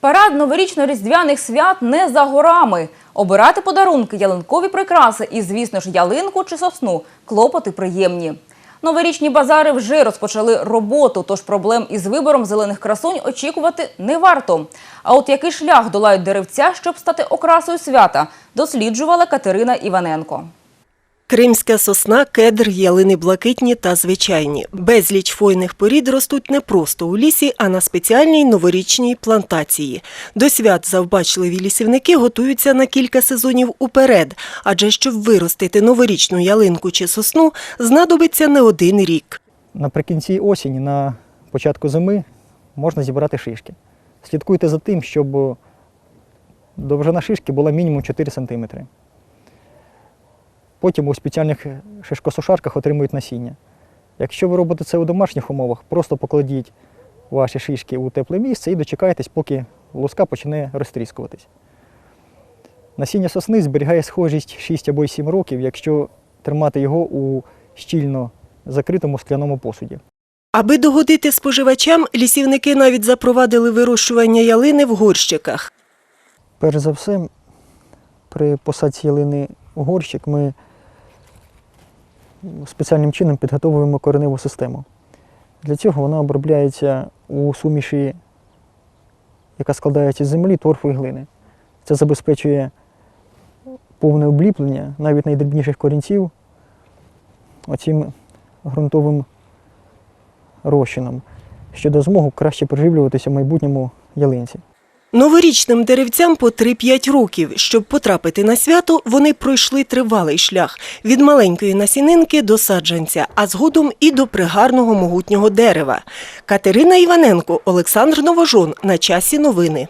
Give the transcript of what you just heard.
Парад новорічно-різдвяних свят не за горами. Обирати подарунки, ялинкові прикраси і, звісно ж, ялинку чи сосну – клопоти приємні. Новорічні базари вже розпочали роботу, тож проблем із вибором зелених красунь очікувати не варто. А от який шлях долають деревця, щоб стати окрасою свята, досліджувала Катерина Іваненко. Кримська сосна, кедр, ялини блакитні та звичайні. Безліч хвойних порід ростуть не просто у лісі, а на спеціальній новорічній плантації. До свят завбачливі лісівники готуються на кілька сезонів уперед, адже щоб виростити новорічну ялинку чи сосну, знадобиться не один рік. Наприкінці осені, на початку зими можна зібрати шишки. Слідкуйте за тим, щоб довжина шишки була мінімум 4 см. Потім у спеціальних шишкосушарках отримують насіння. Якщо ви робите це у домашніх умовах, просто покладіть ваші шишки у тепле місце і дочекайтесь, поки луска почне розтріскуватись. Насіння сосни зберігає схожість 6 або 7 років, якщо тримати його у щільно закритому скляному посуді. Аби догодити споживачам, лісівники навіть запровадили вирощування ялини в горщиках. Перш за все, при посадці ялини у горщик ми спеціальним чином підготовуємо кореневу систему. Для цього вона обробляється у суміші, яка складається з землі, торфу і глини. Це забезпечує повне обліплення навіть найдрібніших корінців оцим ґрунтовим розчином, що дасть змогу краще приживлюватися в майбутньому ялинці. Новорічним деревцям по 3-5 років. Щоб потрапити на свято, вони пройшли тривалий шлях від маленької насінинки до саджанця, а згодом і до пригарного могутнього дерева. Катерина Іваненко, Олександр Новожон. На часі новини.